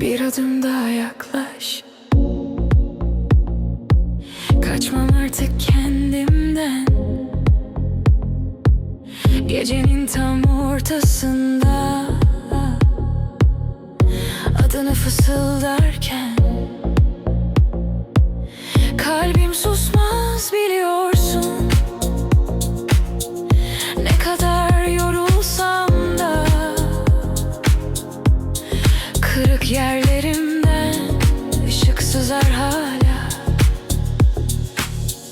Bir adım daha yaklaş. Kaçmam artık kendimden. Gecenin tam ortasında. Adını fısıldarken. Kalbim susmaz biliyorsun Kırık yerlerimden ışık sızar hala.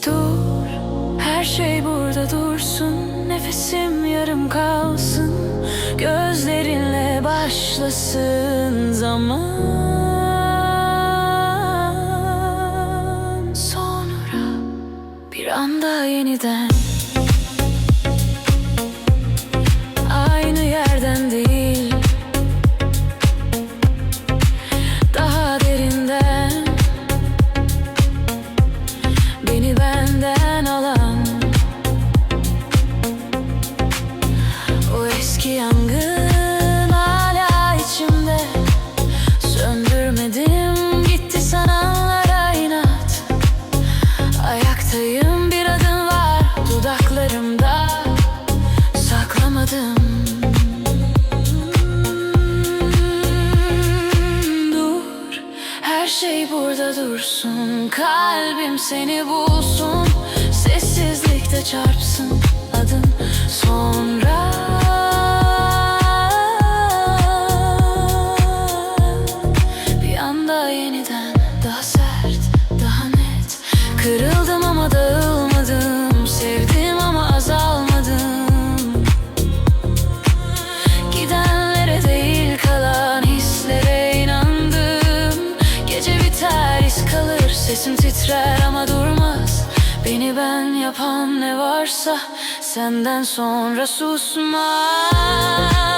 Dur her şey burada dursun. Nefesim yarım kalsın. Gözlerinle başlasın zaman. Sonra bir anda yeniden şey burada dursun. Kalbim seni bulsun. Sessizlikte çarpsın iz kalır sesim titrer ama durmaz. Beni ben yapan ne varsa senden sonra susmaz